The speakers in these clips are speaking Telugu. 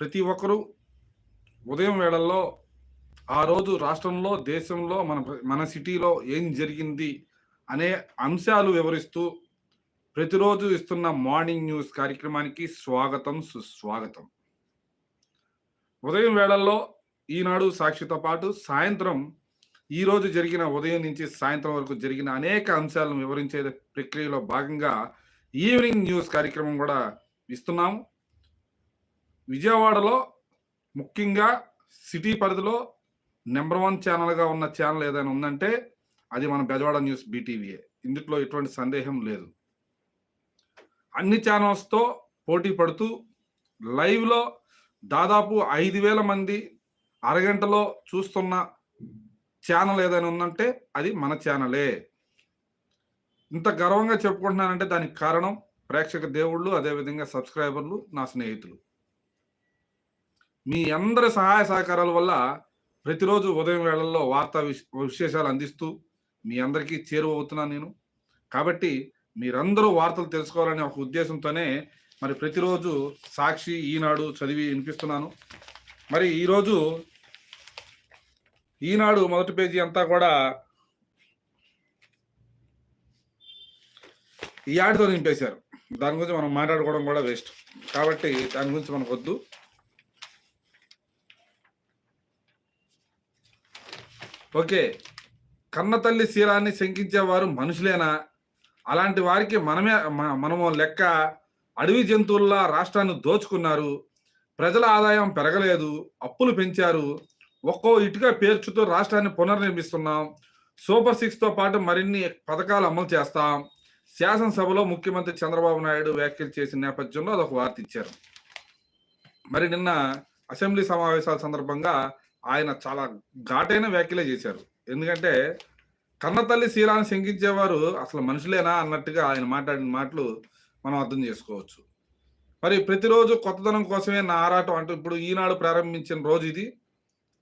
ప్రతి ఒక్కరూ ఉదయం వేళల్లో ఆ రోజు రాష్ట్రంలో దేశంలో మన మన సిటీలో ఏం జరిగింది అనే అంశాలు వివరిస్తూ ప్రతిరోజు ఇస్తున్న మార్నింగ్ న్యూస్ కార్యక్రమానికి స్వాగతం సుస్వాగతం. ఉదయం వేళల్లో ఈనాడు సాక్షితో పాటు సాయంత్రం ఈరోజు జరిగిన ఉదయం నుంచి సాయంత్రం వరకు జరిగిన అనేక అంశాలను వివరించే ప్రక్రియలో భాగంగా ఈవినింగ్ న్యూస్ కార్యక్రమం కూడా ఇస్తున్నాము. విజయవాడలో ముఖ్యంగా సిటీ పరిధిలో నెంబర్ వన్ ఛానల్గా ఉన్న ఛానల్ ఏదైనా ఉందంటే అది మన బెజవాడ న్యూస్ బీటీవీఏ ఇందులో ఎటువంటి సందేహం లేదు. అన్ని ఛానల్స్తో పోటీ పడుతూ లైవ్లో దాదాపు ఐదు వేల మంది అరగంటలో చూస్తున్న ఛానల్ ఏదైనా ఉందంటే అది మన ఛానలే. ఇంత గర్వంగా చెప్పుకుంటున్నానంటే దానికి కారణం ప్రేక్షక దేవుళ్ళు అదేవిధంగా సబ్స్క్రైబర్లు నా స్నేహితులు. మీ అందరి సహాయ సహకారాల వల్ల ప్రతిరోజు ఉదయం వేళల్లో వార్తా విశ్- విశేషాలు అందిస్తూ మీ అందరికీ చేరువవుతున్నాను నేను. కాబట్టి మీరందరూ వార్తలు తెలుసుకోవాలనే ఒక ఉద్దేశంతోనే మరి ప్రతిరోజు సాక్షి ఈనాడు చదివి వినిపిస్తున్నాను. మరి ఈరోజు ఈనాడు మొదటి పేజీ అంతా కూడా ఈ యాడ్తో నింపేశారు. దాని గురించి మనం మాట్లాడుకోవడం కూడా వేస్ట్. కాబట్టి దాని గురించి మనకు వద్దు ఓకే. కన్న తల్లి శీలాన్ని శంకించేవారు మనుషులేనా? అలాంటి వారికి మనమే మనము లెక్క అడవి జంతువుల్లా రాష్ట్రాన్ని దోచుకున్నారు. ప్రజల ఆదాయం పెరగలేదు అప్పులు పెంచారు. ఒక్కో ఇటుక పేర్చుతూ రాష్ట్రాన్ని పునర్నిర్మిస్తున్నాం. సూపర్ సిక్స్తో పాటు మరిన్ని పథకాలు అమలు చేస్తాం. శాసనసభలో ముఖ్యమంత్రి చంద్రబాబు నాయుడు వ్యాఖ్యలు చేసిన నేపథ్యంలో అదొక వార్త ఇచ్చారు. మరి నిన్న అసెంబ్లీ సమావేశాల సందర్భంగా ఆయన చాలా ఘాటైన వ్యాఖ్యలే చేశారు. ఎందుకంటే కన్నతల్లి శీలాన్ని శంకించేవారు అసలు మనుషులేనా అన్నట్టుగా ఆయన మాట్లాడిన మాటలు మనం అర్థం చేసుకోవచ్చు. మరి ప్రతిరోజు కొత్తదనం కోసమే నా ఆరాటం అంటూ ఇప్పుడు ఈనాడు ప్రారంభించిన రోజు ఇది.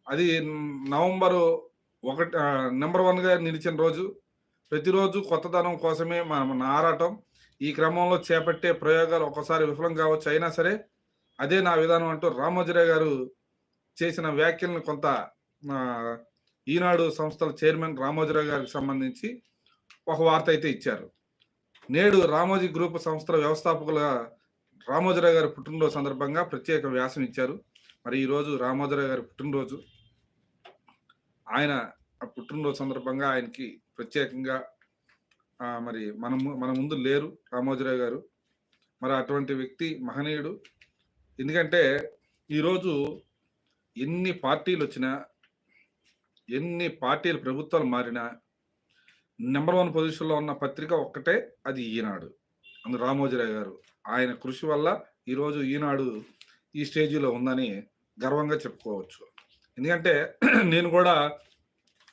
అది నవంబరు ఒకటి నెంబర్ వన్గా నిలిచిన రోజు. ప్రతిరోజు కొత్తదనం కోసమే మన నా ఆరాటం. ఈ క్రమంలో చేపట్టే ప్రయోగాలు ఒక్కసారి విఫలం కావచ్చు అయినా సరే అదే నా విధానం అంటూ రామోజీరావు గారు చేసిన వ్యాఖ్యలను కొంత ఈనాడు సంస్థల చైర్మన్ రామోజీరావు గారికి సంబంధించి ఒక వార్త అయితే ఇచ్చారు. నేడు రామోజీ గ్రూప్ సంస్థల వ్యవస్థాపకుల రామోజీరావు గారి పుట్టినరోజు సందర్భంగా ప్రత్యేక వ్యాసం ఇచ్చారు. మరి ఈరోజు రామోజీరావు గారి పుట్టినరోజు. ఆయన ఆ పుట్టినరోజు సందర్భంగా ఆయనకి ప్రత్యేకంగా మరి మన మన ముందు లేరు రామోజీరావు గారు. మరి అటువంటి వ్యక్తి మహనీయుడు. ఎందుకంటే ఈరోజు ఎన్ని పార్టీలు వచ్చినా ఎన్ని పార్టీలు ప్రభుత్వాలు మారినా నెంబర్ వన్ పొజిషన్లో ఉన్న పత్రిక ఒక్కటే అది ఈనాడు. అందు రామోజీరావు గారు ఆయన కృషి వల్ల ఈరోజు ఈనాడు ఈ స్టేజీలో ఉందని గర్వంగా చెప్పుకోవచ్చు. ఎందుకంటే నేను కూడా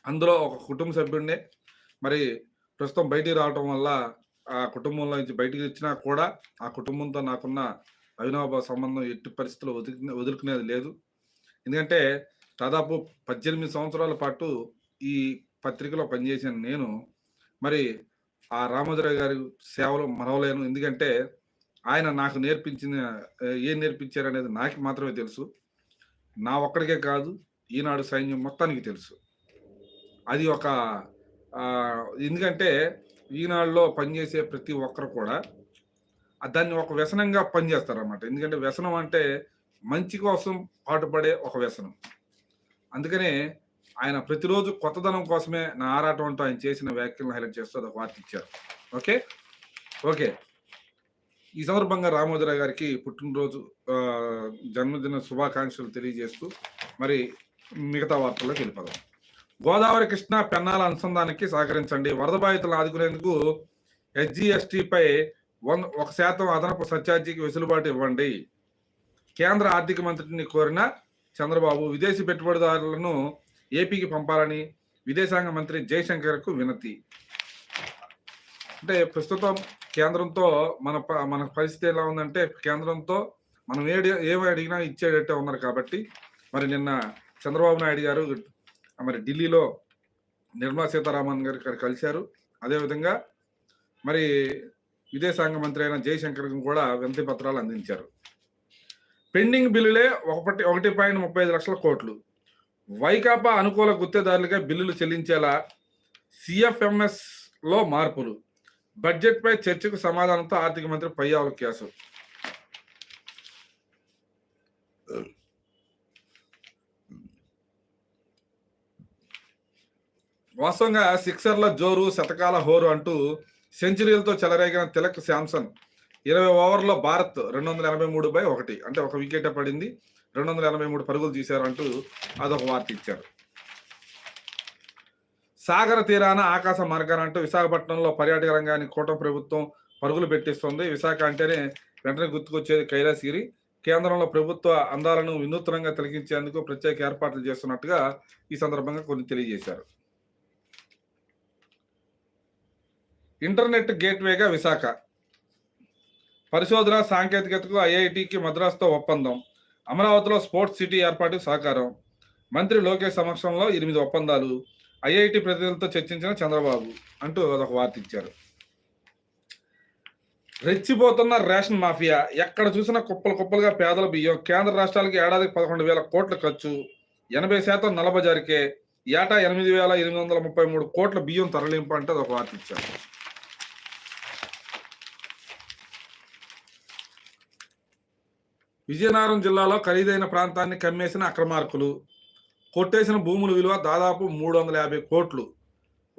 అందులో ఒక కుటుంబ సభ్యుడినే. మరి ప్రస్తుతం బయటికి రావటం వల్ల ఆ కుటుంబంలో నుంచి బయటికి వచ్చినా కూడా ఆ కుటుంబంతో నాకున్న అవినాభావ సంబంధం ఎట్టి పరిస్థితుల్లో వదిలి వదులుకునేది లేదు. ఎందుకంటే దాదాపు పద్దెనిమిది సంవత్సరాల పాటు ఈ పత్రికలో పనిచేసిన నేను మరి ఆ రామోజీరావు గారి సేవలు మనవలేను ఎందుకంటే ఆయన నాకు నేర్పించిన ఏం నేర్పించారు అనేది నాకు మాత్రమే తెలుసు. నా ఒక్కడికే కాదు ఈనాడు సైన్యం మొత్తానికి తెలుసు. అది ఒక ఎందుకంటే ఈనాడులో పనిచేసే ప్రతి ఒక్కరు కూడా దాన్ని ఒక వ్యసనంగా పనిచేస్తారన్నమాట. ఎందుకంటే వ్యసనం అంటే మంచి కోసం పాటుపడే ఒక వ్యసనం. అందుకనే ఆయన ప్రతిరోజు కొత్తదనం కోసమే నా ఆరాటం అంటూ ఆయన చేసిన వ్యాఖ్యలను హైలైట్ చేస్తూ అదొక వార్త ఇచ్చారు. ఓకే? ఓకే. ఈ సందర్భంగా రామోదరావు గారికి పుట్టినరోజు జన్మదిన శుభాకాంక్షలు తెలియజేస్తూ మరి మిగతా వార్తల్లోకి వెళ్ళిపోదాం. గోదావరి కృష్ణ పెన్నాల అనుసంధానానికి సహకరించండి. వరద బాధితులను ఆదుకునేందుకు ఎస్జిఎస్టిపై వన్ ఒక శాతం అదనపు సర్ఛార్జీకి వెసులుబాటు ఇవ్వండి. కేంద్ర ఆర్థిక మంత్రిని కోరిన చంద్రబాబు విదేశీ పెట్టుబడిదారులను ఏపీకి పంపాలని విదేశాంగ మంత్రి జయశంకర్కు వినతి. అంటే ప్రస్తుతం కేంద్రంతో మన ప- మన పరిస్థితి ఎలా ఉందంటే కేంద్రంతో మనం ఏడి ఏమి అడిగినా ఇచ్చేటట్టే ఉన్నారు కాబట్టి మరి నిన్న చంద్రబాబు నాయుడు గారు మరి ఢిల్లీలో నిర్మలా సీతారామన్ గారు గారు కలిశారు. అదేవిధంగా మరి విదేశాంగ మంత్రి అయిన జయశంకర్ కూడా వినతి పత్రాలు అందించారు. పెండింగ్ బిల్లులే ఒకటి ఒకటి పాయింట్ ముప్పై ఐదు లక్షల కోట్లు. వైకాపా అనుకూల గుత్తేదారులుగా బిల్లులు చెల్లించేలా సిఎఫ్ఎంఎస్లో మార్పులు. బడ్జెట్పై చర్చకు సమాధానంతో ఆర్థిక మంత్రి పయ్యావుల కేసు. వాస్తవంగా సిక్సర్ల జోరు శతకాల హోరు అంటూ సెంచరీలతో చెలరేగిన తిలక్ శాంసన్ ఇరవై ఓవర్లో భారత్ రెండు వందల ఎనభై మూడు బై ఒకటి. అంటే ఒక వికెట్ పడింది. రెండు వందల ఎనభై మూడు పరుగులు తీశారు అంటూ అదొక వార్త ఇచ్చారు. సాగర తీరాన ఆకాశ మార్గాన అంటూ విశాఖపట్నంలో పర్యాటక రంగానికి కూటమి ప్రభుత్వం పరుగులు పెట్టిస్తుంది. విశాఖ అంటేనే వెంటనే గుర్తుకొచ్చేది కైలాసగిరి. కేంద్రంలో ప్రభుత్వ అందాలను వినూత్నంగా తొలగించేందుకు ప్రత్యేక ఏర్పాట్లు చేస్తున్నట్టుగా ఈ సందర్భంగా కొన్ని తెలియజేశారు. ఇంటర్నెట్ గేట్వేగా విశాఖ. పరిశోధన సాంకేతికతకు ఐఐటికి మద్రాసుతో ఒప్పందం. అమరావతిలో స్పోర్ట్స్ సిటీ ఏర్పాటుకు సహకారం మంత్రి లోకేష్ సమక్షంలో ఎనిమిది ఒప్పందాలు. ఐఐటి ప్రతినిధులతో చర్చించిన చంద్రబాబు అంటూ అదొక వార్త ఇచ్చారు. రెచ్చిపోతున్న రేషన్ మాఫియా. ఎక్కడ చూసినా కుప్పలు కుప్పలుగా పేదల బియ్యం. కేంద్ర రాష్ట్రాలకి ఏడాదికి పదకొండు వేల కోట్ల ఖర్చు. ఎనభై శాతం నలబజారికే ఏటా ఎనిమిది వేల ఎనిమిది వందల ముప్పై మూడు కోట్ల బియ్యం తరలింపు అంటే అదొక వార్త ఇచ్చారు. విజయనగరం జిల్లాలో ఖరీదైన ప్రాంతాన్ని కమ్మేసిన అక్రమార్కులు కొట్టేసిన భూముల విలువ దాదాపు మూడు వందల యాభై కోట్లు.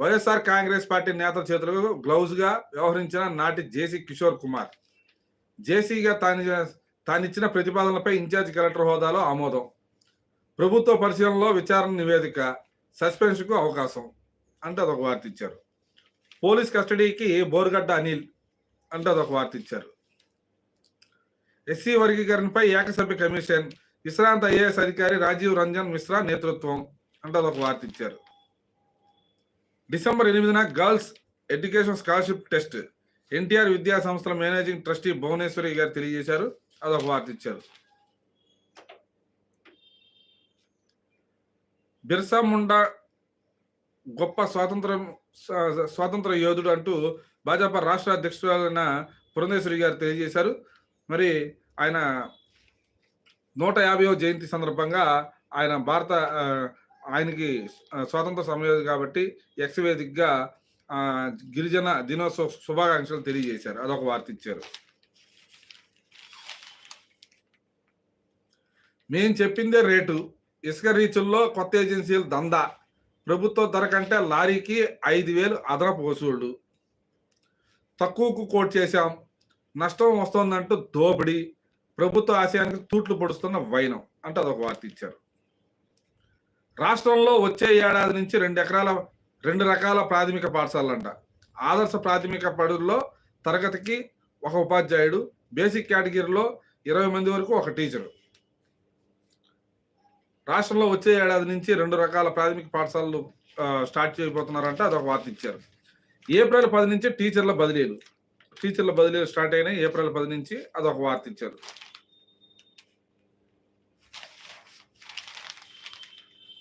వైఎస్ఆర్ కాంగ్రెస్ పార్టీ నేతల చేతులకు గ్లౌజ్గా వ్యవహరించిన నాటి జేసీ కిషోర్ కుమార్. జేసీగా తాను తానిచ్చిన ప్రతిపాదనలపై ఇన్ఛార్జ్ కలెక్టర్ హోదాలో ఆమోదం. ప్రభుత్వ పరిశీలనలో విచారణ నివేదిక సస్పెన్షన్కు అవకాశం అంటే అదొక వార్త ఇచ్చారు. పోలీస్ కస్టడీకి బోరుగడ్డ అనిల్ అంటే అదొక వార్త ఇచ్చారు. ఎస్సీ వర్గీకరణపై ఏకసభ్య కమిషన్ విశ్రాంత ఐఏఎస్ అధికారి రాజీవ్ రంజన్ మిశ్రా నేతృత్వం అంటే అదొక వార్త ఇచ్చారు. డిసెంబర్ ఎనిమిదిన girls education scholarship test NTR విద్యా సంస్థల మేనేజింగ్ ట్రస్టీ భువనేశ్వరి గారు తెలియజేశారు. అదొక వార్త ఇచ్చారు. బిర్సా ముండా గొప్ప స్వాతంత్రం స్వాతంత్ర యోధుడు అంటూ భాజపా రాష్ట్ర అధ్యక్షురాలైన పురంధేశ్వరి గారు తెలియజేశారు. మరి ఆయన నూట యాభైవ జయంతి సందర్భంగా ఆయన భారత ఆయనకి స్వాతంత్ర సమయం కాబట్టి ఎక్స్ వేదికగా గిరిజన దినోత్సవ శుభాకాంక్షలు తెలియజేశారు. అదొక వార్త ఇచ్చారు. మేం చెప్పిందే రేటు. ఇసుక రీచుల్లో కొత్త ఏజెన్సీలు దందా. ప్రభుత్వ ధర కంటే లారీకి ఐదు వేలు అదనపు వసూళ్ళు. తక్కువకు కోట్ చేశాం. నష్టం వస్తోందంటూ దోపిడీ ప్రభుత్వ ఆశయానికి తూట్లు పొడుస్తున్న వైనం అంటే అదొక వార్త ఇచ్చారు. రాష్ట్రంలో వచ్చే ఏడాది నుంచి రెండు ఎకరాల రెండు రకాల ప్రాథమిక పాఠశాలలంట. ఆదర్శ ప్రాథమిక పడుల్లో తరగతికి ఒక ఉపాధ్యాయుడు బేసిక్ కేటగిరీలో ఇరవై మంది వరకు ఒక టీచరు. రాష్ట్రంలో వచ్చే ఏడాది నుంచి రెండు రకాల ప్రాథమిక పాఠశాలలు స్టార్ట్ చేయబోతున్నారంటే అదొక వార్త ఇచ్చారు. ఏప్రిల్ పది నుంచి టీచర్ల బదిలీలు. టీచర్ల బదిలీలు స్టార్ట్ అయినాయి. ఏప్రిల్ పది నుంచి అదొక వార్త ఇచ్చారు.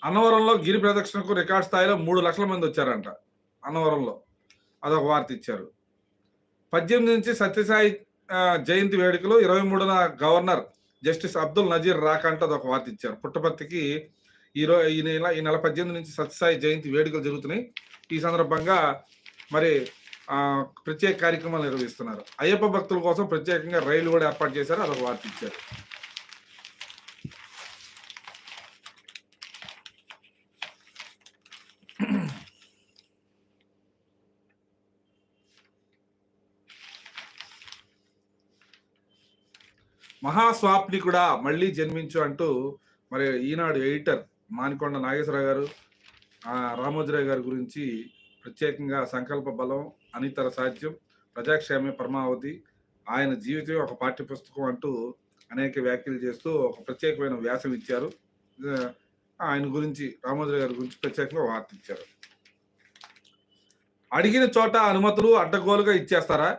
అన్నవరంలో గిరి ప్రదక్షిణకు రికార్డ్ స్థాయిలో మూడు లక్షల మంది వచ్చారంట. అన్నవరంలో అదొక వార్త ఇచ్చారు. పద్దెనిమిది నుంచి సత్యసాయి జయంతి వేడుకలు ఇరవై మూడున గవర్నర్ జస్టిస్ అబ్దుల్ నజీర్ రాక అంటే అదొక వార్త ఇచ్చారు. పుట్టపర్తికి ఈ రో ఈ నెల ఈ నెల పద్దెనిమిది నుంచి సత్యసాయి జయంతి వేడుకలు జరుగుతున్నాయి. ఈ సందర్భంగా మరి ప్రత్యేక కార్యక్రమాలు నిర్వహిస్తున్నారు. అయ్యప్ప భక్తుల కోసం ప్రత్యేకంగా రైలు కూడా ఏర్పాటు చేశారు. అదొక వార్త ఇచ్చారు. మహాస్వాప్నికుడా మళ్ళీ జన్మించు అంటూ మరి ఈనాడు ఎడిటర్ మానికొండ నాగేశ్వరరావు గారు రామోజీరావు గారి గురించి ప్రత్యేకంగా సంకల్ప బలం అనితర సాధ్యం ప్రజాక్షేమే పరమావధి ఆయన జీవితం ఒక పాఠ్య పుస్తకం అంటూ అనేక వ్యాఖ్యలు చేస్తూ ఒక ప్రత్యేకమైన వ్యాసం ఇచ్చారు. ఆయన గురించి రామోజీరావు గారి గురించి ప్రత్యేకంగా వార్త ఇచ్చారు. అడిగిన చోట అనుమతులు అడ్డగోలుగా ఇచ్చేస్తారా?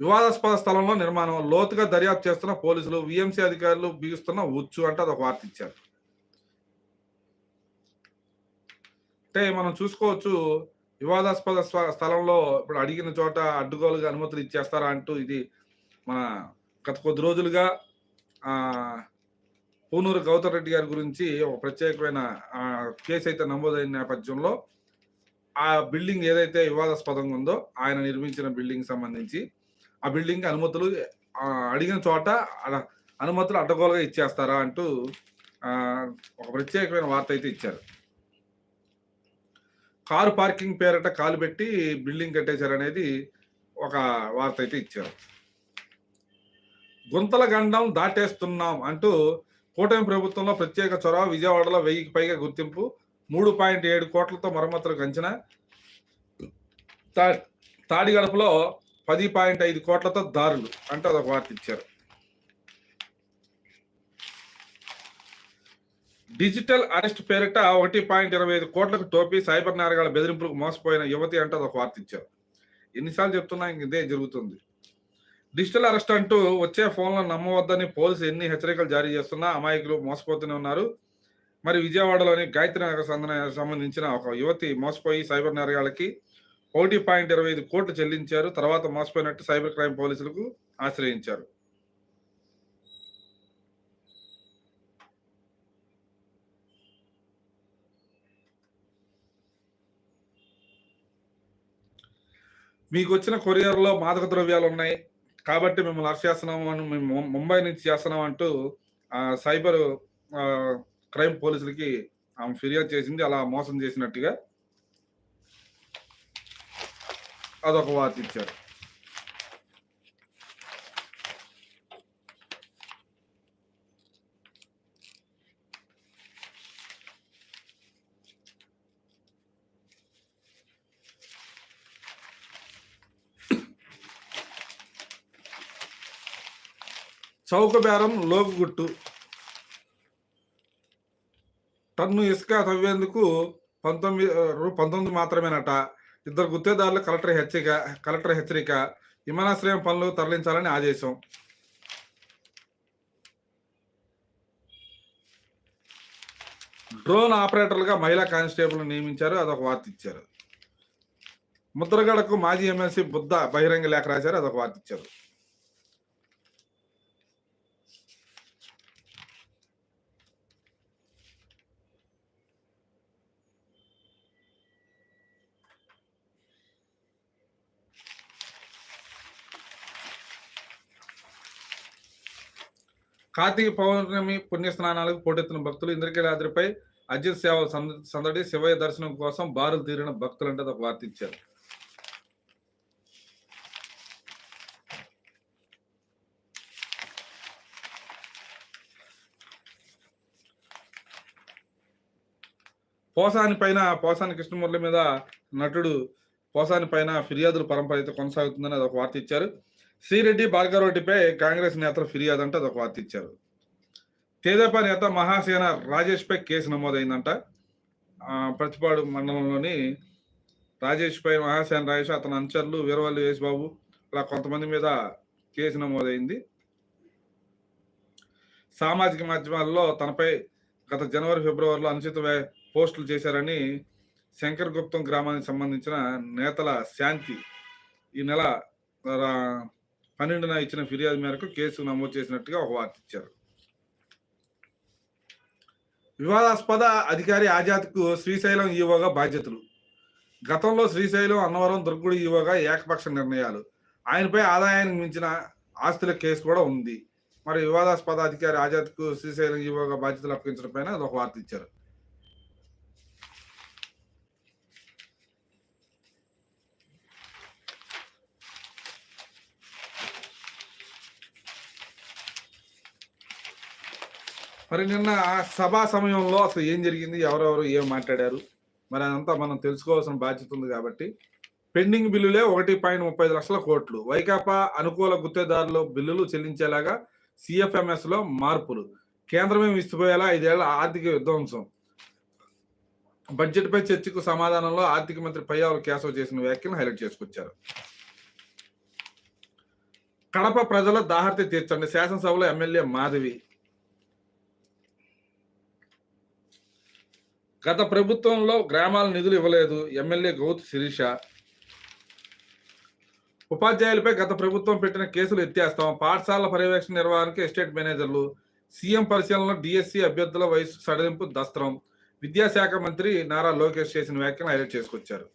వివాదాస్పద స్థలంలో నిర్మాణం లోతుగా దర్యాప్తు చేస్తున్న పోలీసులు విఎంసీ అధికారులు బిగుస్తున్న ఉచ్చు అంటే అదొక వార్త ఇచ్చారు. అంటే మనం చూసుకోవచ్చు వివాదాస్పద స్థలంలో ఇప్పుడు అడిగిన చోట అడ్డుగోలుగా అనుమతులు ఇచ్చేస్తారా అంటూ ఇది మన గత కొద్ది రోజులుగా పూనూరు గౌతమ్ రెడ్డి గారి గురించి ఒక ప్రత్యేకమైన కేసు అయితే నమోదైన నేపథ్యంలో ఆ బిల్డింగ్ ఏదైతే వివాదాస్పదంగా ఉందో ఆయన నిర్మించిన బిల్డింగ్ సంబంధించి ఆ బిల్డింగ్ అనుమతులు అడిగిన చోట అనుమతులు అడ్డగోలుగా ఇచ్చేస్తారా అంటూ ఒక ప్రత్యేకమైన వార్త అయితే ఇచ్చారు. కారు పార్కింగ్ పేరట కాలు పెట్టి బిల్డింగ్ కట్టేశారనేది ఒక వార్త అయితే ఇచ్చారు. గుంతల గండం దాటేస్తున్నాం అంటూ కూటమి ప్రభుత్వంలో ప్రత్యేక చొరవ విజయవాడలో వెయ్యికి పైగా గుర్తింపు మూడు పాయింట్ ఏడు కోట్లతో మరమ్మతులకు అంచనా తా- తాడిగడపలో పది పాయింట్ ఐదు కోట్లతో దారులు అంటే అదొక వార్త ఇచ్చారు. డిజిటల్ అరెస్ట్ పేరిట ఒకటి పాయింట్ ఇరవై ఐదు కోట్లకు టోపీ సైబర్ నేరగాల బెదిరింపులకు మోసపోయిన యువతి అంటే అదొక వార్త ఇచ్చారు. ఎన్నిసార్లు చెప్తున్నా ఇంక ఇదే జరుగుతుంది. డిజిటల్ అరెస్ట్ అంటూ వచ్చే ఫోన్లో నమ్మవద్దని పోలీసు ఎన్ని హెచ్చరికలు జారీ చేస్తున్నా అమాయకులు మోసపోతూనే ఉన్నారు. మరి విజయవాడలోని గాయత్రి నగర్ సందన సంబంధించిన ఒక యువతి మోసపోయి సైబర్ నేరగాళ్ళకి ఒకటి పాయింట్ ఇరవై ఐదు కోట్లు చెల్లించారు. తర్వాత మోసపోయినట్టు సైబర్ క్రైమ్ పోలీసులకు ఆశ్రయించారు. మీకు వచ్చిన కొరియర్లో మాదక ద్రవ్యాలు ఉన్నాయి కాబట్టి మిమ్మల్ని అరెస్ట్ చేస్తున్నాము అని మేము ముంబై నుంచి చేస్తున్నాం అంటూ సైబర్ క్రైమ్ పోలీసులకి ఆమె ఫిర్యాదు చేసింది. అలా మోసం చేసినట్టుగా అదొక వార్త ఇచ్చారు. చౌకబేరం లోపుగుట్టు టన్ను ఇసుక తవ్వేందుకు పంతొమ్మిది పంతొమ్మిది మాత్రమేనట. ఇద్దరు గుత్తేదారులు కలెక్టర్ హెచ్చరిక కలెక్టర్ హెచ్చరిక విమానాశ్రయం పనులు తరలించాలని ఆదేశం. డ్రోన్ ఆపరేటర్లుగా మహిళా కానిస్టేబుల్ నియమించారు అదొక వార్త ఇచ్చారు ముద్రగడకు మాజీ ఎమ్మెల్సీ బుద్ధ బహిరంగ లేఖ రాశారు అదొక వార్త ఇచ్చారు కార్తీక పౌర్ణమి పుణ్యస్నానాలకు పోటెత్తిన భక్తులు ఇంద్రకీలాద్రిపై అజిత్ సేవ సందడి శివయ్య దర్శనం కోసం బారులు తీరిన భక్తులు అంటే ఒక వార్త ఇచ్చారు. పోసాని పైన పోసాని కృష్ణమురళి మీద నటుడు పోసాని పైన ఫిర్యాదుల పరంపర అయితే కొనసాగుతుందని ఒక వార్త ఇచ్చారు. శ్రీరెడ్డి భార్గవరెడ్డిపై కాంగ్రెస్ నేతలు ఫిర్యాదు అంటే అదొక వార్త ఇచ్చారు. తేదేపా నేత మహాసేన రాజేష్ పై కేసు నమోదైందంట. ప్రతిపాడు మండలంలోని రాజేష్ పై మహాసేన రాజేష్ అతని అనుచరులు వీరవల్లి యేసుబాబు ఇలా కొంతమంది మీద కేసు నమోదైంది. సామాజిక మాధ్యమాల్లో తనపై గత జనవరి ఫిబ్రవరిలో అనుచిత పోస్టులు చేశారని శంకర్ గుప్తం గ్రామానికి సంబంధించిన నేతల శాంతి ఈ నెల పన్నెండున ఇచ్చిన ఫిర్యాదు మేరకు కేసు నమోదు చేసినట్టుగా ఒక వార్త ఇచ్చారు. వివాదాస్పద అధికారి ఆజాద్కు శ్రీశైలం ఈవోగా బాధ్యతలు. గతంలో శ్రీశైలం అన్నవరం దుర్గుడి ఈవోగా ఏకపక్ష నిర్ణయాలు. ఆయనపై ఆదాయానికి మించిన ఆస్తుల కేసు కూడా ఉంది. మరి వివాదాస్పద అధికారి ఆజాద్కు శ్రీశైలం ఈవోగా బాధ్యతలు అప్పగించడం పైన ఒక వార్త ఇచ్చారు. మరి నిన్న సభా సమయంలో అసలు ఏం జరిగింది? ఎవరెవరు ఏం మాట్లాడారు? మరి అదంతా మనం తెలుసుకోవాల్సిన బాధ్యత ఉంది కాబట్టి. పెండింగ్ బిల్లులే ఒకటి పాయింట్ ముప్పై ఐదు లక్షల కోట్లు. వైకాపా అనుకూల గుత్తేదారులు బిల్లులు చెల్లించేలాగా సిఎఫ్ఎంఎస్లో మార్పులు. కేంద్రమే విస్తుపోయేలా ఐదేళ్ళ ఆర్థిక విధ్వంసం. బడ్జెట్ పై చర్చకు సమాధానంలో ఆర్థిక మంత్రి పయ్యావుల కేశవ్ చేసిన వ్యాఖ్యను హైలైట్ చేసుకొచ్చారు. కడప ప్రజల దాహర్తి తీర్చండి. శాసనసభలో ఎమ్మెల్యే మాధవి. గత ప్రభుత్వంలో గ్రామాల నిధులు ఇవ్వలేదు. ఎమ్మెల్యే గౌత్ శిరీష. ఉపాధ్యాయులపై గత ప్రభుత్వం పెట్టిన కేసులు ఎత్తేస్తాం పాఠశాల పర్యవేక్షణ నిర్వహణకి ఎస్టేట్ మేనేజర్లు సీఎం పరిశీలనలో డిఎస్సి అభ్యర్థుల వయసు సడలింపు దస్త్రం. విద్యాశాఖ మంత్రి నారా లోకేష్ చేసిన వ్యాఖ్యలు హైలైట్ చేసుకొచ్చారు.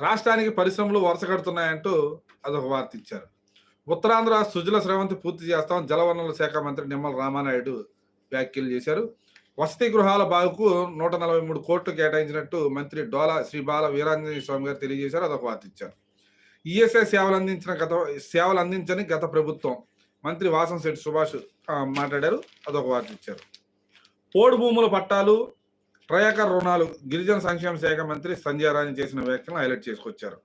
రాష్ట్రానికి పరిశ్రమలు వరుస కడుతున్నాయంటూ అదొక వార్త ఇచ్చారు. ఉత్తరాంధ్ర సుజల స్రవంతి పూర్తి చేస్తాం జలవనరుల శాఖ మంత్రి నిమ్మల రామానాయుడు వ్యాఖ్యలు చేశారు. వసతి గృహాల బాగుకు నూట నలభై మూడు కోట్లు కేటాయించినట్టు మంత్రి డోలా శ్రీ బాల వీరాంజనేయ స్వామి గారు తెలియజేశారు. అదొక వార్త ఇచ్చారు. ఈఎస్ఐ సేవలు అందించిన గత సేవలు అందించని గత ప్రభుత్వం మంత్రి వాసం శెట్టి సుభాష్ మాట్లాడారు. అదొక వార్త ఇచ్చారు. పోడు భూముల పట్టాలు ట్రయాకర్ రుణాలు గిరిజన సంక్షేమ శాఖ మంత్రి సంజయ్ రాణి చేసిన వ్యాఖ్యను హైలైట్ చేసుకొచ్చారు.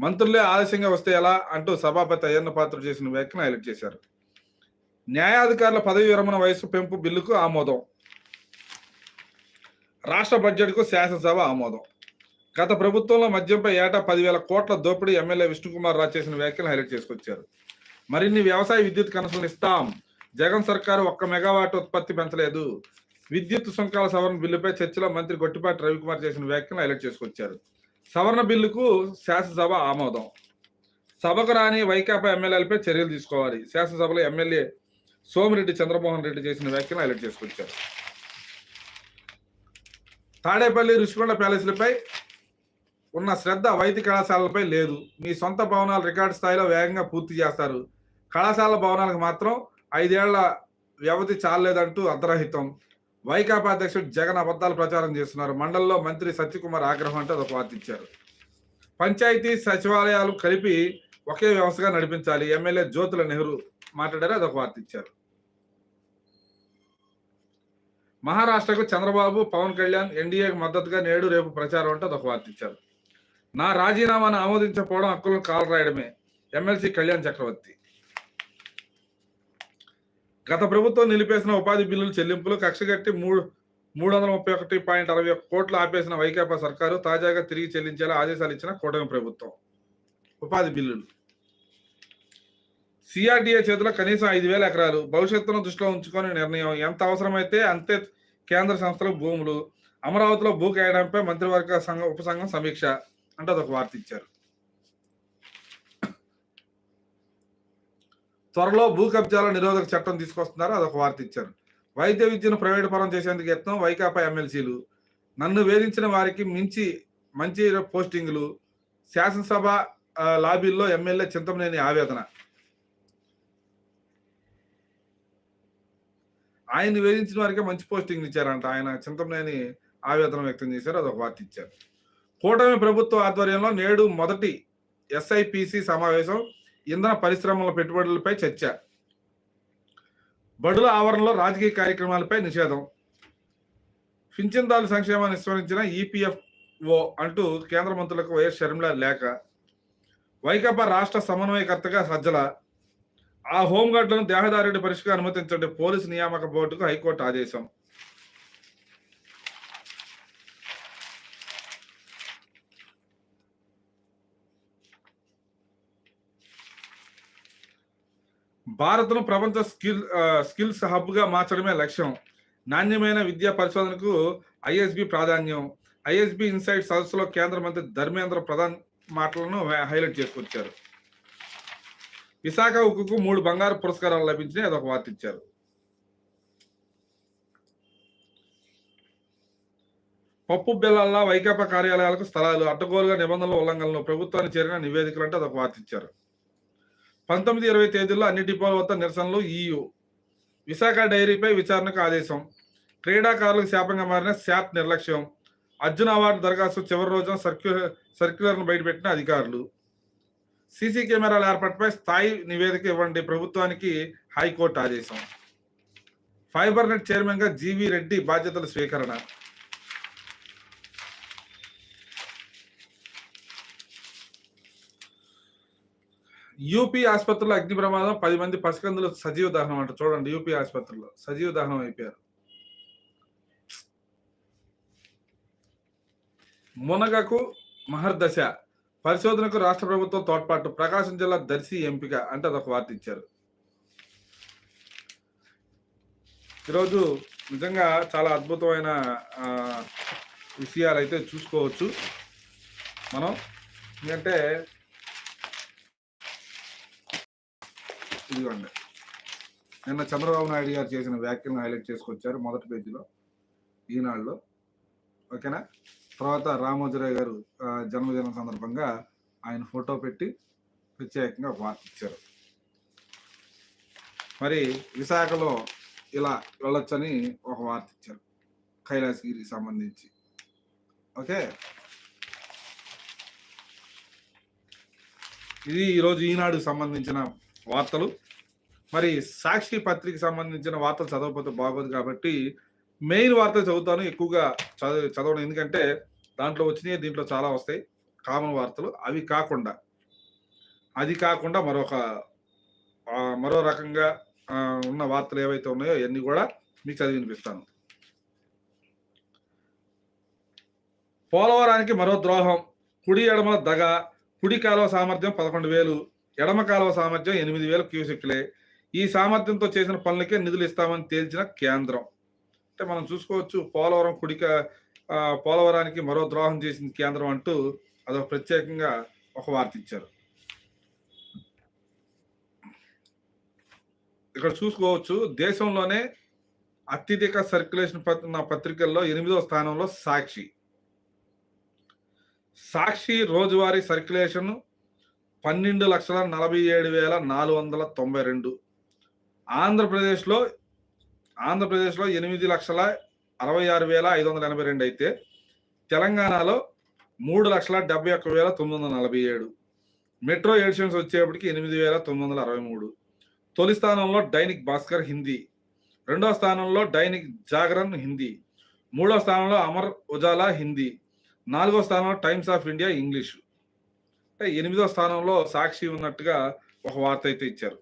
మంత్రులే ఆలస్యంగా వస్తే ఎలా అంటూ సభాపతి అయ్యన్న పాత్ర చేసిన వ్యాఖ్యను హైలైట్ చేశారు. న్యాయాధికారుల పదవి విరమణ వయసు పెంపు బిల్లుకు ఆమోదం. రాష్ట్ర బడ్జెట్కు శాసనసభ ఆమోదం. గత ప్రభుత్వంలో మద్యంపై ఏటా పదివేల కోట్ల దోపిడీ ఎమ్మెల్యే విష్ణుకుమార్ రావు చేసిన వ్యాఖ్యలు హైలైట్ చేసుకొచ్చారు. మరిన్ని వ్యవసాయ విద్యుత్ కనెక్షన్లు ఇస్తాం. జగన్ సర్కారు ఒక్క మెగావాట్ ఉత్పత్తి పెంచలేదు. విద్యుత్ సుంకాల సవరణ బిల్లుపై చర్చలో మంత్రి గొట్టిపాటి రవికుమార్ చేసిన వ్యాఖ్యలు హైలైట్ చేసుకొచ్చారు. సవరణ బిల్లుకు శాసనసభ ఆమోదం. సభకు రాని వైకాపా ఎమ్మెల్యేలపై చర్యలు తీసుకోవాలి. శాసనసభలో ఎమ్మెల్యే సోమిరెడ్డి చంద్రమోహన్ రెడ్డి చేసిన వ్యాఖ్యను హైలైట్ చేసుకొచ్చారు. తాడేపల్లి రుషికొండ ప్యాలెస్లపై ఉన్న శ్రద్ధ వైద్య కళాశాలలపై లేదు. మీ సొంత భవనాలు రికార్డు స్థాయిలో వేగంగా పూర్తి చేస్తారు. కళాశాల భవనాలకు మాత్రం ఐదేళ్ళ వ్యవధి చాలలేదంటూ అర్ధరహితం వైకాపా అధ్యక్షుడు జగన్ అబద్ధాలు ప్రచారం చేస్తున్నారు. మండలంలో మంత్రి సత్యకుమార్ ఆగ్రహం అంటే అదొక వార్తిచ్చారు పంచాయతీ సచివాలయాలు కలిపి ఒకే వ్యవస్థగా నడిపించాలి. ఎమ్మెల్యే జ్యోతుల నెహ్రూ మాట్లాడారు అదొక వార్త ఇచ్చారు. మహారాష్ట్రకు చంద్రబాబు పవన్ కళ్యాణ్ ఎన్డీఏకి మద్దతుగా నేడు రేపు ప్రచారం అంటే అదొక వార్త ఇచ్చారు. నా రాజీనామాను ఆమోదించకపోవడం హక్కులను కాలు రాయడమే ఎమ్మెల్సీ కళ్యాణ్ చక్రవర్తి. గత ప్రభుత్వం నిలిపేసిన ఉపాధి బిల్లుల చెల్లింపులు కక్షగట్టి మూడు మూడు వందల ముప్పై ఒకటి పాయింట్ అరవై ఒక్క కోట్లు ఆపేసిన వైకాపా సర్కారు తాజాగా తిరిగి చెల్లించేలా ఆదేశాలు ఇచ్చిన కూటమి ప్రభుత్వం. ఉపాధి బిల్లులు. సిఆర్డీఏ చేతిలో కనీసం ఐదు వేల ఎకరాలు. భవిష్యత్తును దృష్టిలో ఉంచుకొని నిర్ణయం. ఎంత అవసరమైతే అంతే కేంద్ర సంస్థల భూములు అమరావతిలో భూ కేయడంపై మంత్రివర్గ సంఘం ఉపసంఘం సమీక్ష అంటే అదొక వార్త ఇచ్చారు. త్వరలో భూ కబ్జాల నిరోధక చట్టం తీసుకొస్తున్నారు అదొక వార్త ఇచ్చారు. వైద్య విద్యను ప్రైవేటు పరం చేసేందుకు యత్నం వైకాపా ఎమ్మెల్సీలు. నన్ను వేధించిన వారికి మించి మంచి పోస్టింగులు. శాసనసభ లాబీల్లో ఎమ్మెల్యే చింతమనేని ఆవేదన. ఆయన వేధించిన వారికే మంచి పోస్టింగ్ ఇచ్చారంట. ఆయన చింతమనేని ఆవేదన వ్యక్తం చేశారు. అదొక వార్త ఇచ్చారు. కూటమి ప్రభుత్వ ఆధ్వర్యంలో నేడు మొదటి ఎస్ఐపిసి సమావేశం ఇంధన పరిశ్రమల పెట్టుబడులపై చర్చ. బడుల ఆవరణలో రాజకీయ కార్యక్రమాలపై నిషేధం. పింఛన్దారుల సంక్షేమాన్ని విస్మరించిన ఈపీఎఫ్ఓ అంటూ కేంద్ర మంత్రులకు వైఎస్ షర్మిల లేఖ. వైకాపా రాష్ట్ర సమన్వయకర్తగా సజ్జల ఆ హోంగార్డులను దేహదారుడి పరీక్షగా అనుమతించండి. పోలీసు నియామక బోర్డుకు హైకోర్టు ఆదేశం. భారత్ను ప్రపంచ స్కిల్ స్కిల్స్ హబ్గా మార్చడమే లక్ష్యం. నాణ్యమైన విద్యా పరిశోధనకు ఐఎస్బి ప్రాధాన్యం. ఐఎస్బి ఇన్సైట్ సదస్సులో కేంద్ర మంత్రి ధర్మేంద్ర ప్రధాన్ మాటలను హైలైట్ చేసుకొచ్చారు. విశాఖ ఉక్కుకు మూడు బంగారు పురస్కారాలు లభించినాయి అదొక వార్త ఇచ్చారు. పప్పు బెల్లాల్లా వైకాపా కార్యాలయాలకు స్థలాలు అడ్డగోలుగా నిబంధనల ఉల్లంఘనలు ప్రభుత్వాన్ని చేరిన నివేదికలు అంటే అదొక వార్త ఇచ్చారు. పంతొమ్మిది ఇరవై తేదీల్లో అన్ని డిపోల వద్ద నిరసనలు ఈయు. విశాఖ డైరీపై విచారణకు ఆదేశం. క్రీడాకారులకు శాపంగా మారిన శాప్ నిర్లక్ష్యం. అర్జున్ అవార్డు దరఖాస్తు చివరి రోజున సర్క్యులర్ సర్క్యులర్ను బయటపెట్టిన అధికారులు. సీసీ కెమెరాల ఏర్పాటుపై స్థాయి నివేదిక ఇవ్వండి. ప్రభుత్వానికి హైకోర్టు ఆదేశం. ఫైబర్ నెట్ చైర్మన్గా జీవి రెడ్డి బాధ్యతల స్వీకరణ. యూపీ ఆసుపత్రిలో అగ్ని ప్రమాదం పది మంది పసికందులు సజీవ దహనం అంట. చూడండి యూపీ ఆసుపత్రిలో సజీవ దహనం అయిపోయారు. మునగకు మహర్దశ. పరిశోధనకు రాష్ట్ర ప్రభుత్వం తోడ్పాటు ప్రకాశం జిల్లా దర్శి ఎంపిక అంటే అదొక వార్త ఇచ్చారు. ఈరోజు నిజంగా చాలా అద్భుతమైన విషయాలు అయితే చూసుకోవచ్చు మనం. ఎందుకంటే ఇదిగోండి. నిన్న చంద్రబాబు నాయుడు గారు చేసిన వ్యాఖ్యలను హైలైట్ చేసుకొచ్చారు మొదటి పేజీలో ఈనాడులో. ఓకేనా? తర్వాత రామోజీరావు గారు జన్మదినం సందర్భంగా ఆయన ఫోటో పెట్టి ప్రత్యేకంగా వార్త ఇచ్చారు. మరి విశాఖలో ఇలా వెళ్ళొచ్చని ఒక వార్త ఇచ్చారు. కైలాసగిరికి సంబంధించి. ఓకే? ఇది ఈరోజు ఈనాడుకు సంబంధించిన వార్తలు. మరి సాక్షి పత్రిక సంబంధించిన వార్తలు చదవకపోతే బాగోదు కాబట్టి మెయిన్ వార్తలు చదువుతాను ఎక్కువగా చదువు చదవడం ఎందుకంటే దాంట్లో వచ్చినాయి దీంట్లో చాలా వస్తాయి. కామన్ వార్తలు. అవి కాకుండా అది కాకుండా మరొక మరో రకంగా ఉన్న వార్తలు ఏవైతే ఉన్నాయో అవన్నీ కూడా మీకు చదివి వినిపిస్తాను. పోలవరానికి మరో ద్రోహం. కుడి ఎడమ దగ కుడి కాలువ సామర్థ్యం పదకొండు వేలు ఎడమ కాలువ సామర్థ్యం ఎనిమిది వేలు క్యూసెక్లే ఈ సామర్థ్యంతో చేసిన పనులకే నిధులు ఇస్తామని తేల్చిన కేంద్రం. అంటే మనం చూసుకోవచ్చు పోలవరం కుడిక పోలవరానికి మరో ద్రోహం చేసింది కేంద్రం అంటూ అదొక ప్రత్యేకంగా ఒక వార్త ఇచ్చారు. ఇక్కడ చూసుకోవచ్చు దేశంలోనే అత్యధిక సర్క్యులేషన్ పత్- ఉన్న పత్రికల్లో ఎనిమిదో స్థానంలో సాక్షి. సాక్షి రోజువారీ సర్క్యులేషన్ పన్నెండు లక్షల నలభై ఏడు వేల నాలుగు వందల తొంభై రెండు. ఆంధ్రప్రదేశ్లో ఆంధ్రప్రదేశ్లో ఎనిమిది లక్షల అరవై ఆరు వేల ఐదు వందల ఎనభై రెండు అయితే తెలంగాణలో మూడు లక్షల డెబ్బై ఒక్క వేల తొమ్మిది వందల నలభై ఏడు. మెట్రో ఎడిషన్స్ వచ్చేప్పటికి ఎనిమిది వేల తొమ్మిది వందల అరవై మూడు. తొలి స్థానంలో డైనిక్ భాస్కర్ హిందీ. రెండో స్థానంలో డైనిక్ జాగరణ్ హిందీ. మూడో స్థానంలో అమర్ ఉజాలా హిందీ. నాలుగో స్థానంలో టైమ్స్ ఆఫ్ ఇండియా ఇంగ్లీషు. అంటే ఎనిమిదో స్థానంలో సాక్షి ఉన్నట్టుగా ఒక వార్త అయితే ఇచ్చారు.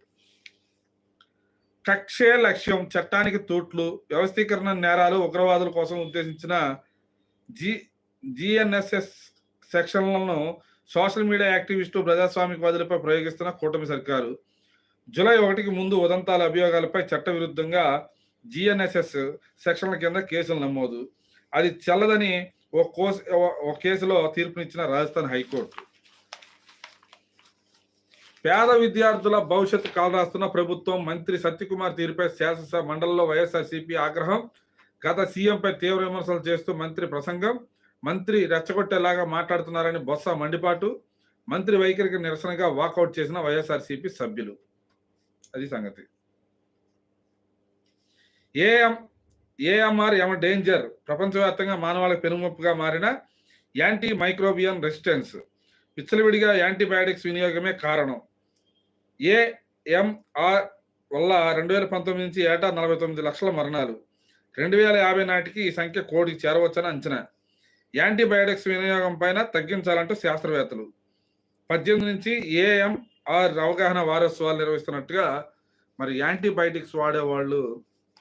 కక్షే లక్ష్యం చట్టానికి తూట్లు వ్యవస్థీకరణ నేరాలు ఉగ్రవాదుల కోసం ఉద్దేశించిన జి జిఎన్ఎస్ఎస్ సెక్షన్లను సోషల్ మీడియా యాక్టివిస్టు ప్రజాస్వామికవాదులపై ప్రయోగిస్తున్న కూటమి సర్కారు. జూలై ఒకటికి ముందు ఉదంతాల అభియోగాలపై చట్టవిరుద్ధంగా జిఎన్ఎస్ఎస్ సెక్షన్ల కింద కేసులు నమోదు. అది చెల్లదని ఓ కోస్ ఓ కేసులో తీర్పునిచ్చిన రాజస్థాన్ హైకోర్టు. పేద విద్యార్థుల భవిష్యత్తు కాలరాస్తున్న ప్రభుత్వం మంత్రి సత్యకుమార్ తీరుపై శాసనసభ మండలిలో వైఎస్ఆర్సీపీ ఆగ్రహం. గత సీఎంపై తీవ్ర విమర్శలు చేస్తూ మంత్రి ప్రసంగం. మంత్రి రెచ్చగొట్టేలాగా మాట్లాడుతున్నారని బొత్స మండిపాటు. మంత్రి వైఖరికి నిరసనగా వాకౌట్ చేసిన వైఎస్ఆర్సీపీ సభ్యులు. అది సంగతి. ఏఎం ఏఎంఆర్ ఎమ డేంజర్. ప్రపంచవ్యాప్తంగా మానవాళికి పెనుముప్పుగా మారిన యాంటీ మైక్రోబియన్ రెసిస్టెన్స్. పిచ్చలవిడిగా యాంటీబయాటిక్స్ వినియోగమే కారణం. ఏఎంఆర్ వల్ల రెండు వేల పంతొమ్మిది నుంచి ఏటా నలభై తొమ్మిది లక్షల మరణాలు. రెండు వేల యాభై నాటికి ఈ సంఖ్య కోటికి చేరవచ్చని అంచనా. యాంటీబయాటిక్స్ వినియోగం పైన తగ్గించాలంటూ శాస్త్రవేత్తలు. పద్దెనిమిది నుంచి ఏఎంఆర్ అవగాహన వారోత్సవాలు నిర్వహిస్తున్నట్టుగా మరి యాంటీబయాటిక్స్ వాడేవాళ్ళు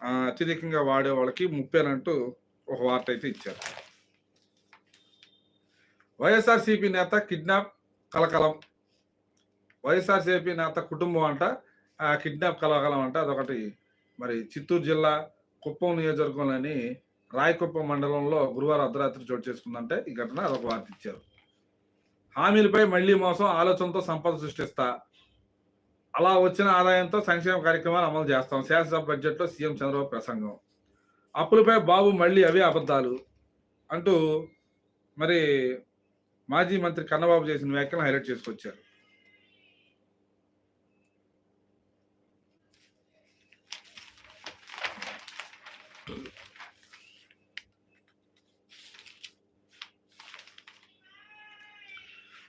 అత్యధికంగా వాడే వాళ్ళకి ముప్పేనంటూ ఒక వార్త అయితే ఇచ్చారు. వైఎస్ఆర్సీపీ నేత కిడ్నాప్ కలకలం. వైఎస్ఆర్సీపీ నేత కుటుంబం అంట కిడ్నాప్ కలగలం అంట. అదొకటి. మరి చిత్తూరు జిల్లా కుప్పం నియోజకవర్గంలోని రాయకుప్పం మండలంలో గురువారం అర్ధరాత్రి చోటు చేసుకుందంటే ఈ ఘటన అదొక వార్త ఇచ్చారు. హామీలపై మళ్ళీ మోసం ఆలోచనతో సంపద సృష్టిస్తా. అలా వచ్చిన ఆదాయంతో సంక్షేమ కార్యక్రమాలు అమలు చేస్తాం. శాసనసభ బడ్జెట్లో సీఎం చంద్రబాబు ప్రసంగం. అప్పులపై బాబు మళ్ళీ అవే అబద్ధాలు అంటూ మరి మాజీ మంత్రి కన్నబాబు చేసిన వ్యాఖ్యలు హైలైట్ చేసుకొచ్చారు.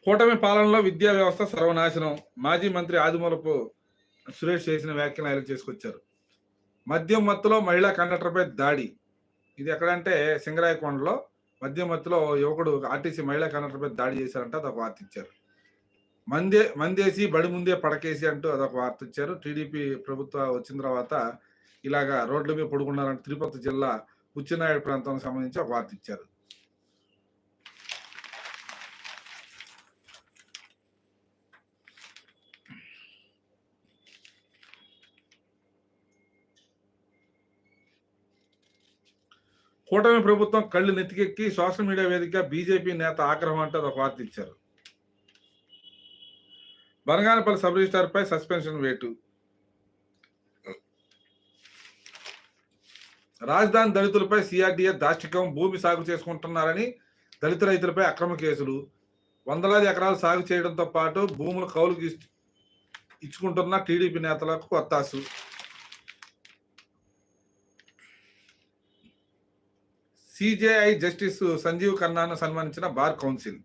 కూటమి పాలనలో విద్యా వ్యవస్థ సర్వనాశనం. మాజీ మంత్రి ఆదిమూలపు సురేష్ చేసిన వ్యాఖ్యలు ఆయన చేసుకొచ్చారు. మద్యం మత్తులో మహిళా కండక్టర్పై దాడి. ఇది ఎక్కడంటే సింగరాయకొండలో మద్యం మత్తులో యువకుడు ఆర్టీసీ మహిళా కండక్టర్పై దాడి చేశారంట అదొక వార్త ఇచ్చారు. మందే మందేసి బడి ముందే పడకేసి అంటూ అదొక వార్త ఇచ్చారు. టీడీపీ ప్రభుత్వం వచ్చిన తర్వాత ఇలాగా రోడ్ల మీద పడుకున్నారంటే తిరుపతి జిల్లా ఉచ్చినాయుడు ప్రాంతానికి సంబంధించి ఒక వార్త ఇచ్చారు. కూటమి ప్రభుత్వం కళ్ళు నెత్తికెక్కి సోషల్ మీడియా వేదిక బీజేపీ నేత ఆగ్రహం అంటే ఒక వార్త ఇచ్చారు. బనగానపల్లి సబ్ రిజిస్టార్ పై సస్పెన్షన్ వేటు. రాజధాని దళితులపై సిఆర్డీఏ దాష్టికం భూమి సాగు చేసుకుంటున్నారని దళిత రైతులపై అక్రమ కేసులు. వందలాది ఎకరాలు సాగు చేయడంతో పాటు భూములు కౌలుకు ఇచ్చుకుంటున్న టీడీపీ నేతలకు వత్తాసు సిజేఐ జస్టిస్ సంజీవ్ ఖన్నాను సన్మానించిన బార్ కౌన్సిల్.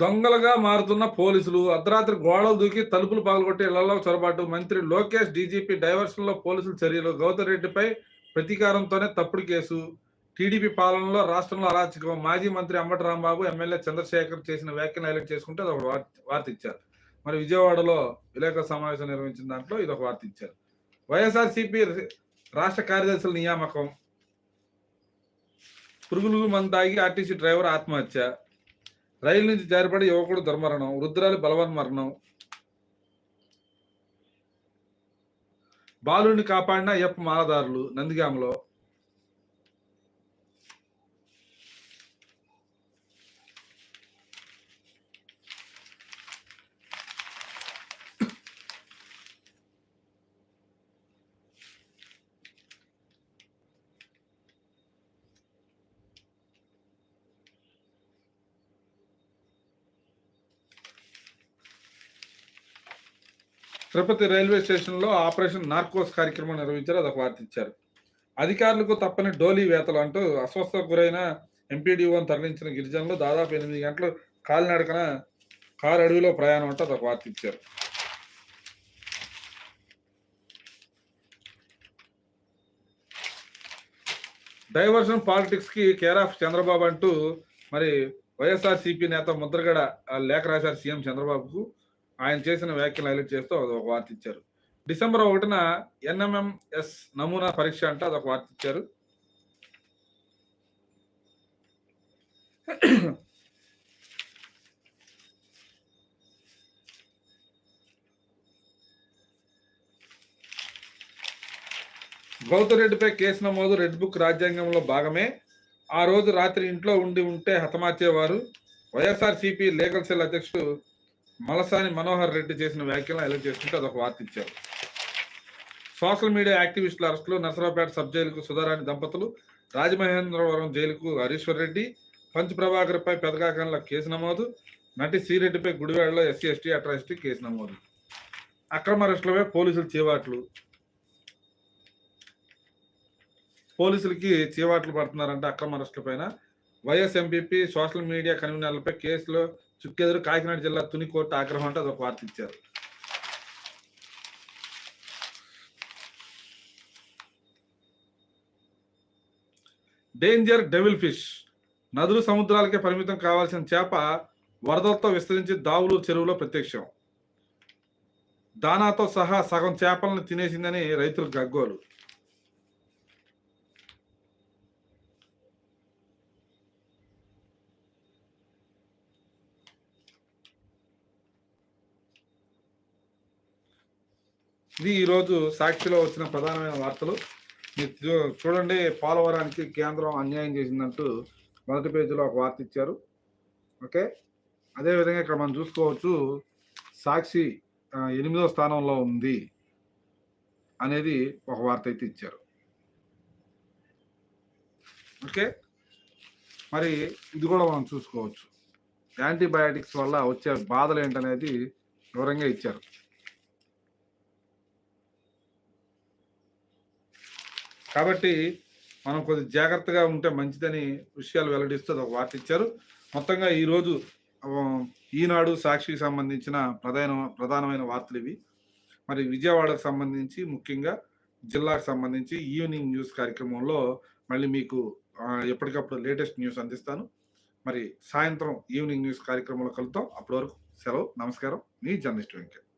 దొంగలుగా మారుతున్న పోలీసులు అర్ధరాత్రి గోడలు దూకి తలుపులు పగలగొట్టి ఇళ్ళలో చొరబాటు. మంత్రి లోకేష్ డీజీపీ డైవర్షన్లో పోలీసుల చర్యలు. గౌతమ్ రెడ్డిపై ప్రతీకారంతోనే తప్పుడు కేసు. టీడీపీ పాలనలో రాష్ట్రంలో అరాచకం. మాజీ మంత్రి అంబటి రాంబాబు ఎమ్మెల్యే చంద్రశేఖర్ చేసిన వ్యాఖ్యలు హైలైట్ చేసుకుంటే అది ఒక వార్త వార్త ఇచ్చారు. మరి విజయవాడలో విలేకరుల సమావేశం నిర్వహించిన దాంట్లో ఇది ఒక వార్త ఇచ్చారు. వైఎస్ఆర్సీపీ రాష్ట్ర కార్యదర్శుల నియామకం. పురుగులు మందు తాగి ఆర్టీసీ డ్రైవర్ ఆత్మహత్య. రైలు నుంచి జారిపడి యువకుడు దుర్మరణం రుద్రాలు బలవన్ మరణం. బాలుడిని కాపాడిన అయ్యప్ప మాలదారులు నందిగామలో తిరుపతి రైల్వే స్టేషన్లో ఆపరేషన్ నార్కోస్ కార్యక్రమం నిర్వహించారు. అదొక వార్త ఇచ్చారు. అధికారులకు తప్పని డోలీ వేతలు అంటూ అస్వస్థకు గురైన ఎంపీడీఓను తరలించిన గిరిజనులు దాదాపు ఎనిమిది గంటలు కాలినడకన కారు అడవిలో ప్రయాణం అంటే అదొక వార్త ఇచ్చారు. డైవర్షన్ పాలిటిక్స్కి కేర్ ఆఫ్ చంద్రబాబు అంటూ మరి వైఎస్ఆర్ సిపి నేత ముద్రగడ లేఖ రాశారు సీఎం చంద్రబాబుకు. ఆయన చేసిన వ్యాఖ్యలు హైలైట్ చేస్తూ అదొక వార్త ఇచ్చారు. డిసెంబర్ ఒకటిన ఎన్ఎంఎంఎస్ నమూనా పరీక్ష అంటే అదొక వార్త ఇచ్చారు. గౌతమ్ రెడ్డిపై కేసు నమోదు రెడ్ బుక్ రాజ్యాంగంలో భాగమే. ఆ రోజు రాత్రి ఇంట్లో ఉండి ఉంటే హతమార్చేవారు. వైఎస్ఆర్ సిపి లీగల్ సెల్ అధ్యక్షుడు మలసాని మనోహర్ రెడ్డి చేసిన వ్యాఖ్యలను హైలైట్ చేసుకుంటే అదొక వార్త ఇచ్చారు. సోషల్ మీడియా యాక్టివిస్టుల అరెస్టులు నర్సరావుపేట సబ్ జైలుకు సుధారాణి దంపతులు రాజమహేంద్రవరం జైలుకు హరీశ్వర్ రెడ్డి పంచ్ ప్రభాకర్ పై పెదకాకంలో కేసు నమోదు నటి శ్రీరెడ్డిపై గుడివాడలో ఎస్సీ ఎస్టీ అట్రాసిటీ కేసు నమోదు. అక్రమ అరెస్టులపై పోలీసులు చేవాట్లు. పోలీసులకి చీవాట్లు పడుతున్నారంటే అక్రమ అరెస్టుల పైన. వైఎస్ ఎంపీపీ సోషల్ మీడియా కన్వీనర్లపై కేసులో చుక్కెదురు కాకినాడ జిల్లా తునికోట ఆగ్రహం అంటే అదొక వార్త ఇచ్చారు. Danger devil fish. నదులు సముద్రాలకే పరిమితం కావాల్సిన చేప వరదలతో విస్తరించి దావులు చెరువులో ప్రత్యక్షం. దానాతో సహా సగం చేపలను తినేసిందని రైతులు గగ్గోలు. ఇది ఈరోజు సాక్షిలో వచ్చిన ప్రధానమైన వార్తలు. మీరు చూ- చూడండి పోలవరానికి కేంద్రం అన్యాయం చేసిందంటూ మొదటి పేజీలో ఒక వార్త ఇచ్చారు. ఓకే? అదేవిధంగా ఇక్కడ మనం చూసుకోవచ్చు సాక్షి ఎనిమిదో స్థానంలో ఉంది అనేది ఒక వార్త అయితే ఇచ్చారు. ఓకే? మరి ఇది కూడా మనం చూసుకోవచ్చు. యాంటీబయాటిక్స్ వల్ల వచ్చే బాధలు ఏంటనేది వివరంగా ఇచ్చారు. కాబట్టి మనం కొద్ది జాగ్రత్తగా ఉంటే మంచిదని విషయాలు వెల్లడిస్తూ ఒక వార్త ఇచ్చారు. మొత్తంగా ఈరోజు ఈనాడు సాక్షికి సంబంధించిన ప్రధాన ప్రధానమైన వార్తలు ఇవి. మరి విజయవాడకు సంబంధించి ముఖ్యంగా జిల్లాకు సంబంధించి ఈవినింగ్ న్యూస్ కార్యక్రమంలో మళ్ళీ మీకు ఎప్పటికప్పుడు లేటెస్ట్ న్యూస్ అందిస్తాను. మరి సాయంత్రం ఈవినింగ్ న్యూస్ కార్యక్రమంలో కలుద్దాం. అప్పటి వరకు సెలవు నమస్కారం. మీ జర్నలిస్ట్ వెంకట్.